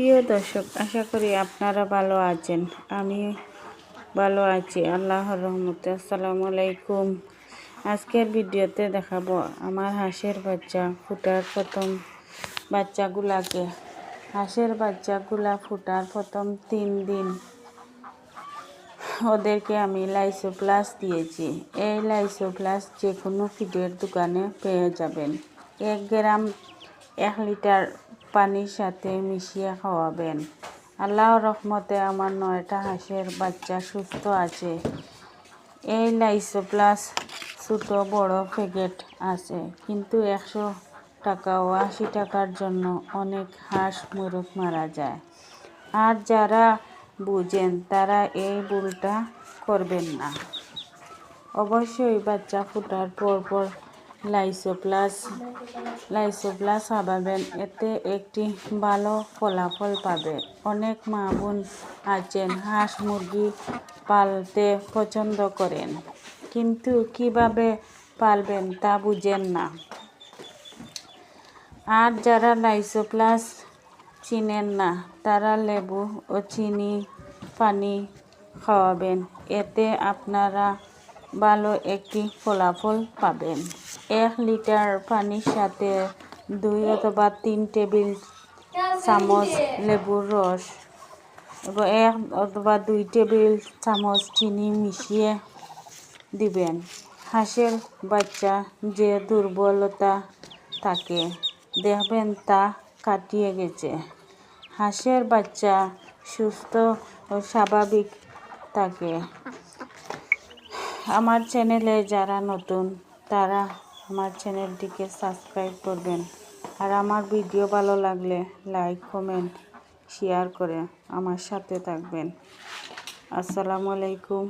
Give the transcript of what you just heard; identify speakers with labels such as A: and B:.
A: প্রিয় দর্শক, আশা করি আপনারা ভালো আছেন। আমি ভালো আছি, আল্লাহর রহমতে। আসসালামু আলাইকুম। আজকের ভিডিওতে দেখাবো আমার হাঁসের বাচ্চা ফুটার প্রথম বাচ্চাগুলাকে। হাঁসের বাচ্চাগুলা ফুটার প্রথম তিন দিন ওদেরকে আমি লাইসো প্লাস দিয়েছি। এই লাইসো প্লাস যে কোনো ফিডের দোকানে পেয়ে যাবেন। এক গ্রাম, এক লিটার পানির সাথে মিশিয়ে খাওয়াবেন। আল্লাহর রহমতে আমার নয়টা হাঁসের বাচ্চা সুস্থ আছে। এই লাইসো প্লাস ছোটো বড় প্যাকেট আছে, কিন্তু একশো টাকা ও আশি টাকার জন্য অনেক হাঁস মুরগ মারা যায়। আর যারা বুঝেন, তারা এই ভুলটা করবেন না। অবশ্যই বাচ্চা ফুটার পর পর লাইসোপ্লাস লাইসোপ্লাস খাওয়াবেন এতে একটি ভালো ফলাফল পাবে। অনেক মা বোন আছেন, হাঁস মুরগি পালতে পছন্দ করেন। কিন্তু কীভাবে পালবেন তা বুঝেন না। আর যারা লাইসোপ্লাস চিনেন না, তারা লেবু ও চিনি পানি খাওয়াবেন। এতে আপনারা ভালো একটি ফলাফল পাবেন। এক লিটার পানির সাথে দুই অথবা তিন টেবিল চামচ লেবুর রস এবং এক অথবা দুই টেবিল চামচ চিনি মিশিয়ে দিবেন। হাঁসের বাচ্চা যে দুর্বলতা থাকে, দেখবেন তা কাটিয়ে গেছে। হাঁসের বাচ্চা সুস্থ ও স্বাভাবিক থাকে। আমার চ্যানেলে যারা নতুন, তারা আমার চ্যানেলটিকে সাবস্ক্রাইব করবেন। আর আমার ভিডিও ভালো লাগলে লাইক, কমেন্ট, শেয়ার করে আমার সাথে থাকবেন। আসসালামু আলাইকুম।